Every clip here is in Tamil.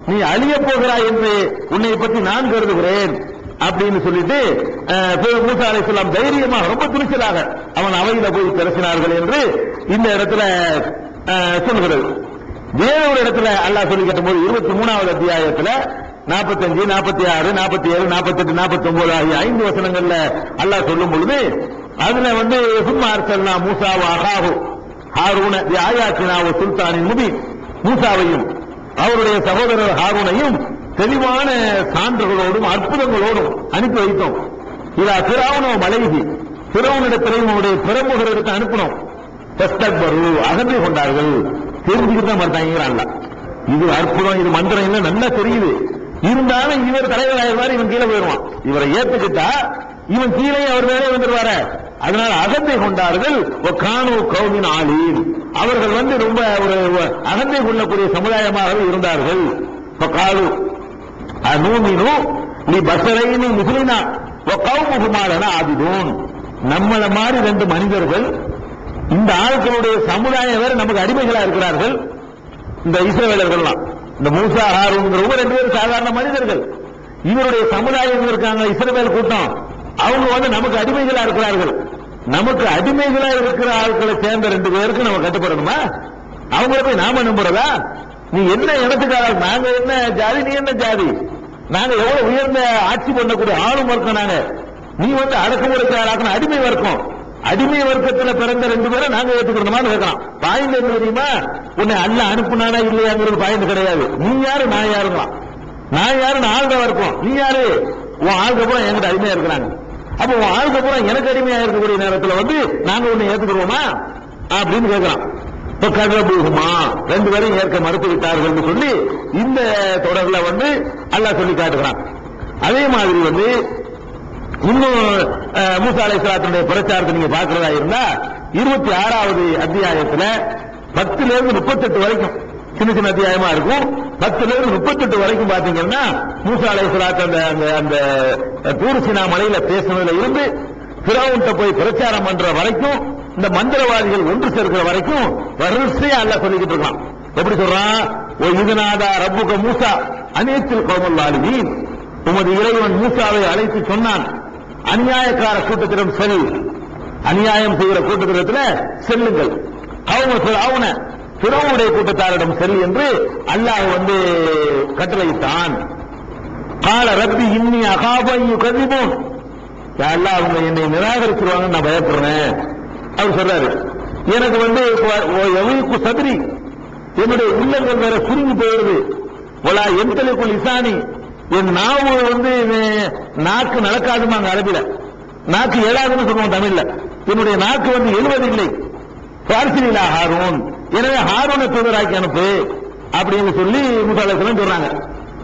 நீ அழிய போகிறாய் என்று உன்னை பற்றி நான் கருதுகிறேன் அப்படின்னு சொல்லிட்டு அஹ், அலை சொல்லாம் தைரியமாக ரொம்ப துணிச்சலாக அவன் அவையில போய் பேசினார்கள் என்று இந்த இடத்துல அஹ், சொல்கிறது. வேற ஒரு இடத்துல அல்லாஹ் சொல்லி கேட்டபோது இருபத்தி மூணாவது அத்தியாயத்துல நாற்பத்தஞ்சு நாற்பத்தி ஆறு நாற்பத்தி ஏழு நாற்பத்தெட்டு நாற்பத்தி ஒன்பது ஆகிய ஐந்து வசனங்கள்ல அல்லாஹ் சொல்லும் பொழுது அதுல வந்து சும்மா அர்த்தல்னா மூசாவ அகாஹு ஹாரூன ஆயாத்தினாவோ சுல்தானின் முபி மூசாவையும் அவருடைய சகோதரர் ஹாரூனையும் தெளிவான சான்றுகளோடும் அற்புதங்களோடும் அனுப்பி வைத்தோம். இதா பிராவுனோ மலைகி. பிறவனிடத்திலையும் அவருடைய பிரமுகரிடத்தை அனுப்பினோம். தஸ்தக்பரு கொண்டார்கள். தெரிஞ்சுக்கிட்டு தான் மறுத்தாங்கிறான்ல. இது அற்புதம் இது மந்திரம் என்ன நல்லா தெரியுது. இருந்தாலும் இவர் தலைவராயிருவார் இவன் கீழே போயிடுவான். இவரை ஏத்துக்கிட்டா இவன் கீழே அவர் மேலே வந்துருவார அதனால அகந்தை கொண்டார்கள். காணு கௌமின் ஆளீன் அவர்கள் வந்து ரொம்ப ஒரு அகந்தை கொள்ளக்கூடிய சமுதாயமாக இருந்தார்கள். இப்ப காலு அனூமினு நீ பசரைனு முஸ்லினா கௌமுகுமாரன ஆதிதோன் நம்மள மாதிரி ரெண்டு மனிதர்கள் இந்த ஆட்களுடைய சமுதாயம் வேற நமக்கு அடிமைகளா இருக்கிறார்கள். இந்த இஸ்ரேலர்கள்லாம் இந்த மூசா ஹாரூங்கிறவங்க ரெண்டு பேரும் சாதாரண மனிதர்கள். இவருடைய சமுதாயம் இருக்காங்க இஸ்ரேல் கூட்டம். அவங்க வந்து நமக்கு அடிமைகளா இருக்கிறார்கள். நமக்கு அடிமைகளா இருக்கிற ஆட்களை சேர்ந்த ரெண்டு பேருக்கு நம்ம கட்டுப்படணுமா அவங்கள போய் நாம நம்புறதா? நீ என்ன இடத்துக்காக? நாங்க என்ன ஜாதி நீ என்ன ஜாதி? நாங்க எவ்வளவு உயர்ந்த ஆட்சி பண்ணக்கூடிய ஆளும் வர்க்கம் நாங்க. நீ வந்து அடக்குமுறைக்காரன் அடிமை வர்க்கம். அடிமை வர்க்கத்துல பிறந்த ரெண்டு பேரும் நாங்க ஏற்றுக்கணுமான்னு கேட்கலாம். பாயிண்ட் என்ன தெரியுமா? உன்னை அல்ல அனுப்புனானா இல்லையாங்கிறது பாயிண்ட் கிடையாது. நீ யாரு? நான் யாருங்களா நான் யாரு நான் ஆள்க வர்க்கம். நீ யாரு? உன் ஆள்க பூரா என்கிட்ட அடிமையா இருக்கிறாங்க. அப்போ உன் ஆள்க எனக்கு அடிமையா இருக்கக்கூடிய நேரத்தில் வந்து நாங்க உன்னை ஏத்துக்கிறோமா அப்படின்னு கேட்கலாம் இப்ப கதபூகுமா ரெண்டு பேரும் ஏற்க மறுத்து விட்டார்கள் சொல்லி இந்த தொடர்ல வந்து அல்லாஹ் சொல்லி காட்டுகிறான். அதே மாதிரி வந்து இன்னும் மூசா அலை சலாத்தினுடைய பிரச்சாரத்தை நீங்க பாக்குறதா இருந்தா இருபத்தி ஆறாவது அத்தியாயத்துல பத்துல இருந்து முப்பத்தெட்டு வரைக்கும் சின்ன சின்ன அத்தியாயமா இருக்கும். பத்துல இருந்து முப்பத்தெட்டு வரைக்கும் பாத்தீங்கன்னா மூசா அலைஹிஸ்ஸலாத்து அந்த அந்த அந்த தூர்சினா மலையில பேசுனதுல இருந்து பிறவுன்ட்ட போய் பிரச்சாரம் பண்ற வரைக்கும் இந்த மந்திரவாதிகள் ஒன்று சேர்க்கிற வரைக்கும் வரிசையா அல்ல சொல்லிக்கிட்டு இருக்கான். எப்படி சொல்றான்? ஓ இதுநாதா ரப்புக மூசா அனைத்தில் கோமல் ஆளுவீன் உமது இறைவன் மூசாவை அழைத்து சொன்னான் அநியாயக்கார கூட்டத்திடம் செல். அநியாயம் செய்கிற கூட்டத்திடத்துல செல்லுங்கள். அவங்க அவனை பிறவுடைய கூட்டத்தாரிடம் செல் என்று அல்லாஹ் வந்து கட்டளையிட்டான். கால ரப்பி இன்னி அகாபையு கதிபோம் அல்லாஹ் அவங்க என்னை நிராகரிச்சிருவாங்கன்னு நான் பயப்படுறேன். அவர் சொல்றாரு எனக்கு வந்து எவ்வளவுக்கு சதிரி. என்னுடைய உள்ளங்கள் வேற சுருங்கி போயிடுது. ஒலா எந்தலுக்குள் இசானி. என் நாவு வந்து நாக்கு நடக்காதுமாங்க அரபில. நாக்கு ஏழாதுன்னு சொல்லுவோம் தமிழ்ல. என்னுடைய நாக்கு வந்து எழுவதில்லை. பார்சிலா ஹாரூன். எனவே ஹாரூனை தூதராக்கி அனுப்பு அப்படின்னு சொல்லி முசாலேசனம் சொல்றாங்க.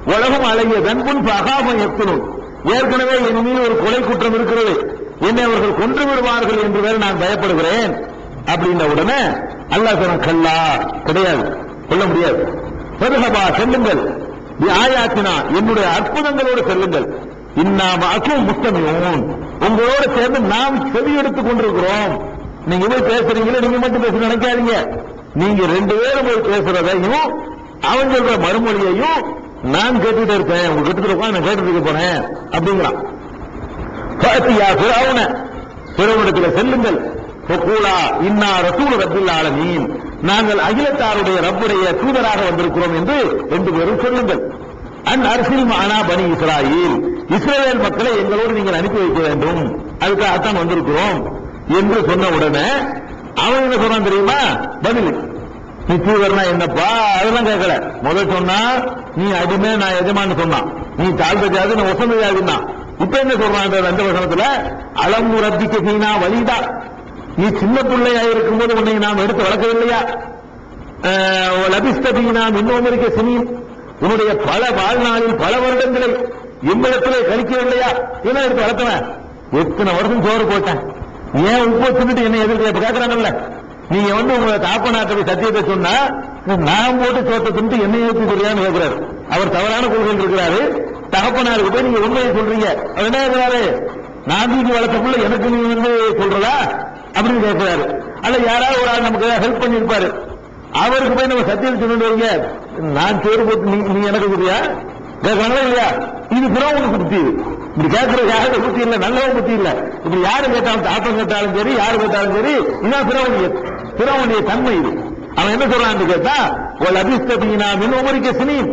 உலகம் அழகிய தன்புன் அகாபம் எத்தனும் ஏற்கனவே என் மீது ஒரு கொலை குற்றம் இருக்கிறது. என்னை அவர்கள் கொன்று விடுவார்கள் என்று வேற நான் பயப்படுகிறேன் அப்படின்ற உடனே அல்லாஹ் சொன்ன கல்லா. கிடையாது. சொல்ல முடியாது. பெருகபா செல்லுங்கள். ஆயாத்தினா என்னுடைய அற்புதங்களோடு செல்லுங்கள். இன்னாமாக்கும் முத்தமியும் உங்களோட சேர்ந்து நாம் செவி எடுத்துக் கொண்டிருக்கிறோம். நீங்க போய் பேசுறீங்களே நீங்க மட்டும் பேச நினைக்காதீங்க. நீங்க ரெண்டு பேரும் போய் பேசுறதையும் அவன் சொல்ற மறுமொழியையும் நான் கேட்டுட்டு இருக்கேன். உங்க கிட்ட உட்கார்ந்து நான் கேட்டுட்டு இருக்க போறேன். அப்படிங்கிறான். பாத்தியா பிறவுன பிறவிடத்துல செல்லுங்கள். பொக்கூலா இன்னா ரசூல் ரப்பில் ஆலமீன். நாங்கள் அகிலத்தாருடைய ரப்புடைய தூதராக வந்திருக்கிறோம் என்று ரெண்டு பேரும் சொல்லுங்கள். அன் அரசில் மானா பனி இஸ்ராயில். இஸ்ரேல் மக்களை எங்களோடு நீங்கள் அனுப்பி வைக்க வேண்டும். அதுக்காகத்தான் வந்திருக்கிறோம் என்று சொன்ன உடனே அவன் என்ன சொன்னான் தெரியுமா? பதில். நீ தூதர்னா என்னப்பா? அதெல்லாம் கேட்கல. முதல் சொன்னா நீ அடிமை நான் எஜமான்னு சொன்னான். நீ தாழ்ந்த ஜாதி நான் ஒசந்த ஜாதின்னா இப்ப என்ன சொல்றான் இந்த வசனத்துல? அலம் ரத்திக்கு நீனா வலிதா நீ சின்ன பிள்ளையா இருக்கும்போது உன்னை நாம் எடுத்து வளர்க்கவில்லையா? நான் இன்னும் இருக்க சினி உன்னுடைய பல வாழ்நாளில் பல வருடங்களை எம்மிடத்திலே கழிக்கவில்லையா? என்ன எடுத்து வளர்த்தவன். எத்தனை வருஷம் சோறு போட்டேன். ஏன் உப்பு வச்சுட்டு என்ன எதிர்க்க இப்ப கேட்கறாங்கல்ல நீங்க வந்து உங்களை தாப்பநாட்டை சத்தியத்தை சொன்னா நான் போட்டு சோத்தை தின்ட்டு என்ன ஏற்று சொல்றியான்னு கேட்கிறாரு அவர் தவறான கொள்கை இருக்கிறாரு. தகப்பனாருக்கு போய் நீங்க உண்மையை சொல்றீங்க. என்ன இருக்கிறாரு நான் தூக்கி வளர்த்தக்குள்ள எனக்கு நீ வந்து சொல்றதா? அப்படின்னு கேட்கிறாரு அல்ல யாராவது ஒரு ஆள் நமக்கு ஹெல்ப் பண்ணிருப்பாரு அவருக்கு போய் நம்ம சத்தியம் சொல்லிட்டு வரீங்க. நான் சோறு போட்டு நீ எனக்கு கொடுத்தியா கேட்கறாங்களா இல்லையா? இது பிறவனுக்கு புத்தி இப்படி கேட்கறதுக்காக புத்தி இல்லை நல்லவன் புத்தி இல்லை. இப்படி யாரு கேட்டாலும் தாப்பம் கேட்டாலும் சரி யாரு கேட்டாலும் சரி இதான் பிறவனுடைய பிறவனுடைய தன்மை இது. அவன் என்ன சொல்றான்னு கேட்டா உங்கள் அபிஸ்தீனா மின் உமரிக்க சினீன்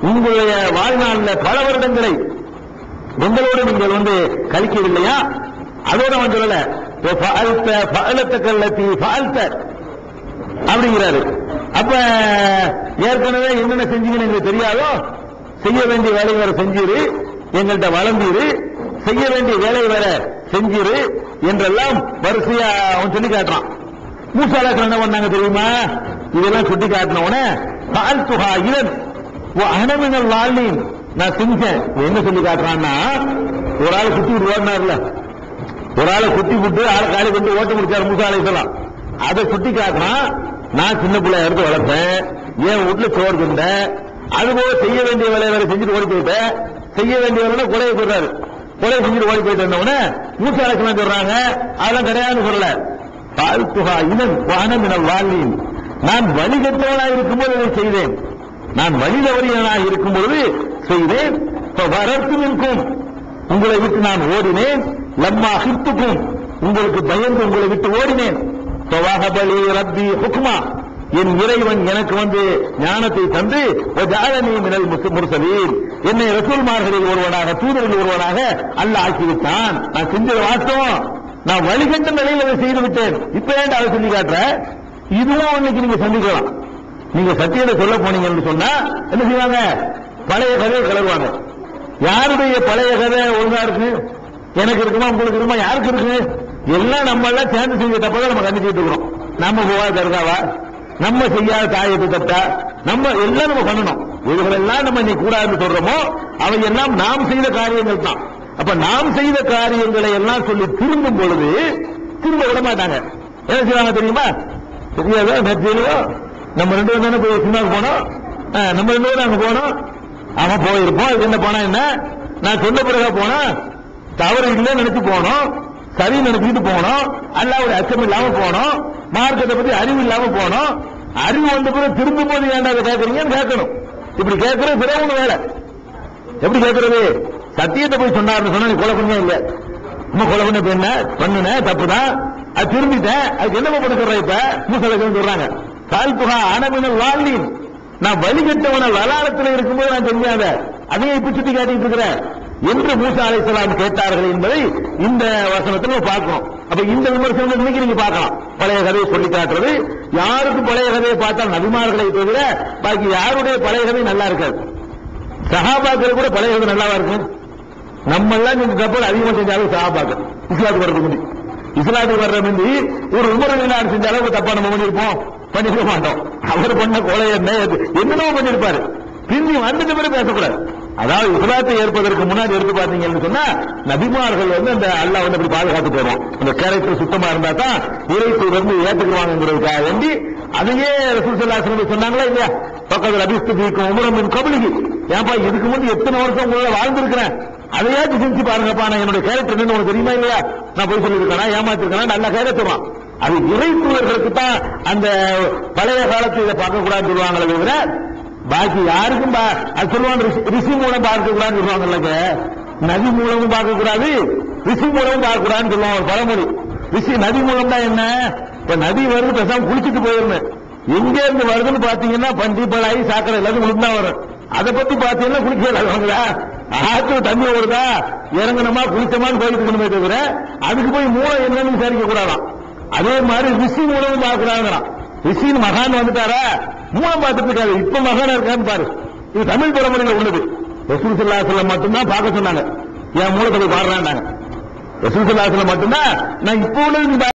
உங்களுடைய வாழ்நாளில் பல வருடங்களை உங்களோடு நீங்கள் வந்து கழிக்கவில்லையா? அதோட அவன் சொல்லல ஃபால்த ஃபாலத்த கல்லத்தி ஃபால்த அப்படிங்கிறாரு. அப்ப ஏற்கனவே என்னென்ன செஞ்சீங்கன்னு எங்களுக்கு தெரியாதோ? செய்ய வேண்டிய வேலையை வேற செஞ்சிரு. எங்கள்கிட்ட வளர்ந்தீரு செய்ய வேண்டிய வேலையை வேற செஞ்சிரு என்றெல்லாம் வரிசையா அவன் சொல்லி காட்டுறான். மூசாலாக்கள் என்ன பண்ணாங்க தெரியுமா? இதெல்லாம் சுட்டி காட்டின உடனே பால் துகா இதன் அனமினல் வாழ்நீன் நான் செஞ்சேன். என்ன சொல்லி காட்டுறான்னா ஒரு ஆள் சுத்தி விட்டு ஓடினார்ல. ஒரு ஆளை குத்தி விட்டு ஆளை காலி கொண்டு ஓட்ட முடிச்சாரு மூசா அலைசலாம் அதை சுட்டி காட்டுறான். நான் சின்ன பிள்ளை எடுத்து வளர்த்தேன். என் வீட்டுல சோறு திண்டேன் அதுபோல செய்ய வேண்டிய வேலையை வேலை செஞ்சுட்டு ஓடி போயிட்டேன். செய்ய வேண்டியவரோட கொலையை போடுறாரு கொலை செஞ்சுட்டு ஓடி போயிட்டு இருந்தவன மூச்சு அலைசலாம் சொல்றாங்க. அதெல்லாம் கிடையாதுன்னு சொல்லல. பால்துகா இனன் வானம் என வாழ்வின் நான் வழிகட்டவனா இருக்கும்போது இதை செய்தேன். நான் வழிதவறியவனாக இருக்கும் பொழுது செய்தேன் வரத்து நிற்கும். உங்களை விட்டு நான் ஓடினேன். லம்மா ஹித்துக்கும். உங்களுக்கு பயந்து உங்களை விட்டு ஓடினேன். ரப்பி ஹுக்மா. என் இறைவன் எனக்கு வந்து ஞானத்தை தந்து ஜாலனி மினல் முஸ்- என்னை ரசூல்மார்களில் ஒருவனாக தூதரில் ஒருவனாக அல்ல ஆக்கிவிட்டான். நான் செஞ்சது வாஸ்தவம். நான் வழிகட்ட நிலையில் அதை செய்து விட்டேன். இப்ப ஏன்டா அதை சொல்லி காட்டுற? இதுவும் அன்னைக்கு நீங்க சந்திக்கலாம் நீங்க சத்தியத்தை சொல்ல போனீங்கன்னு சொன்னா என்ன செய்வாங்க? பழைய கதையை கலருவாங்க யாருடைய பழைய கதை ஒழுங்கா இருக்கு? எனக்கு இருக்குமா உங்களுக்கு இருக்குமா யாருக்கு இருக்கு? எல்லாம் நம்ம எல்லாம் சேர்ந்து செஞ்ச தப்பதான் நம்ம கண்டிச்சுட்டு இருக்கிறோம். நம்ம போவா தருதாவா நம்ம செய்யாத தாயத்து தட்டா நம்ம எல்லாம் நம்ம பண்ணணும். இதுகளெல்லாம் நம்ம நீ கூடாதுன்னு சொல்றோமோ அவை எல்லாம் நாம் செய்த காரியங்கள் தான். அப்ப நாம் செய்த காரியங்களை எல்லாம் சொல்லி திரும்பும் பொழுது திரும்ப விட மாட்டாங்க. என்ன செய்வாங்க தெரியுமா? தெரியாதோ? நெற்றியிலையோ நம்ம ரெண்டு பேரும் தானே போய் சினிமாவுக்கு போனோம். ஆ, நம்ம ரெண்டு பேரும் அங்க போனோம். அவன் போயிருப்போம் இது என்ன போனா என்ன? நான் சொன்ன பிறகு போனா தவறு இல்லைன்னு நினைச்சு போனோம். சரி நினைச்சுட்டு போனோம். அல்லாவுடைய அச்சம் இல்லாம போனோம். மார்க்கத்தை பத்தி அறிவு இல்லாம போனோம். அறிவு வந்த பிறகு திரும்பும் போது ஏன்டா அதை கேட்கறீங்கன்னு கேட்கணும்? இப்படி கேட்கறது பிறகு வேலை எப்படி கேட்கறது? சத்தியத்தை போய் சொன்னார்னு சொன்னா நீ கொலை பண்ணே இல்ல. நம்ம கொலை பண்ண இப்ப என்ன? பண்ணுன தப்புதான் அது திரும்பிட்டேன் அதுக்கு என்ன பண்ண சொல்ற இப்ப? மூசலகம் சொல்றாங்க. கால்புகா அனபினல் வாழ்நீன் நான் வழிகட்டவன வலாலத்தில் இருக்கும்போது நான் தெரியாத அதையே இப்ப சுட்டி காட்டிட்டு இருக்கிறேன். என்று மூசா அலை கேட்டார்கள் என்பதை இந்த வசனத்தில் நம்ம பார்க்கிறோம். அப்ப இந்த விமர்சனம் இன்னைக்கு நீங்க பார்க்கலாம். பழைய கதையை சொல்லி காட்டுறது. யாருக்கு பழைய கதையை பார்த்தால் நபிமார்களை தவிர பாக்கி யாருடைய பழைய கதை நல்லா இருக்காது சகாபாக்கள் கூட பழைய கதை நல்லாவா இருக்கும் நம்ம எல்லாம் இந்த தப்பு அதிகமா செஞ்சாலும் சகாபாக்கள். இஸ்லாத்துக்கு வர்றது முந்தி. இஸ்லாத்துக்கு வர்ற முந்தி ஒரு உமரவினார் செஞ்ச அளவுக்கு தப்பா நம்ம பண்ணிருப்போம் பண்ணிருக்க மாட்டோம். அவர் பண்ண கொலை என்ன எது? என்னென்னவோ பண்ணிருப்பாரு பிந்தி வந்துட்டு பிறகு பேசக்கூடாது. அதாவது இஸ்லாத்தை ஏற்பதற்கு முன்னாடி எடுத்து பார்த்தீங்கன்னு சொன்னா நபிமார்கள் வந்து அந்த அல்லாஹ் வந்து அப்படி பாதுகாத்து போறோம் அந்த கேரக்டர் சுத்தமா இருந்தா தான் இறைத்து வந்து ஏற்றுக்குவாங்கிறதுக்காக வேண்டி அதையே ரசூல் ஸல்லல்லாஹு சொன்னாங்களா இல்லையா? பக்கத்தில் அபிஸ்து தீக்கும் உமரம் என் கபலிக்கு ஏன்பா இதுக்கு முன்னாடி எத்தனை வருஷம் உங்களோட வாழ்ந்திருக்கிறேன்? அதையாச்சும் செஞ்சு பாருங்கப்பா நான் என்னுடைய கேரக்டர் என்னன்னு உனக்கு தெரியுமா இல்லையா? நான் போய் சொல்லியிருக்கேனா? ஏமாத்திருக்கேனா? நல்ல கேரக்டர் அது இறைத்துவர்களுக்கு தான் அந்த பழைய காலத்தில் இதை பார்க்க சொல்லுவாங்களே தவிர பாக்கி யாருக்கும் சொல்லுவாங்க ரிஷி- மூலம் பார்க்க கூடாதுன்னு சொல்லுவாங்கல்லங்க நதி மூலமும் பார்க்க கூடாது ரிஷி மூலமும் பார்க்க கூடாதுன்னு சொல்லுவாங்க ஒரு பழமொழி. ரிஷி நதி மூலம் தான் என்ன? இப்ப நதி வருது பேசாம குளிச்சுட்டு போயிருந்தேன் எங்க இருந்து வருதுன்னு பாத்தீங்கன்னா பஞ்சி பழாயி சாக்கடை எல்லாத்தையும் குளிச்சு தான் வரும். அதை பத்தி பாத்தீங்கன்னா குளிக்கலாங்களா ஆற்று தண்ணி வருதா? இறங்கணுமா? குளிச்சோமான்னு போயிட்டு இருக்கணுமே தவிர அதுக்கு போய் மூலம் என்னன்னு விசாரிக்க கூடாதான் அதே மாதிரி ரிஷி மூலமும் பார்க்கறாங்களாம் ரிஷின்னு மகான் வந்துட்டாரா? மூலம் பார்த்துட்டு இப்ப மகானா இருக்கான்னு பாரு. இது தமிழ் பரம்பரையில உள்ளது. ரசூல் ஸல்லல்லாஹு மட்டும்தான் பார்க்க சொன்னாங்க. என் மூலத்தை போய் பாடுறாங்க ரசூல் ஸல்லல்லாஹு மட்டும்தான் நான் இப்போ உள்ளது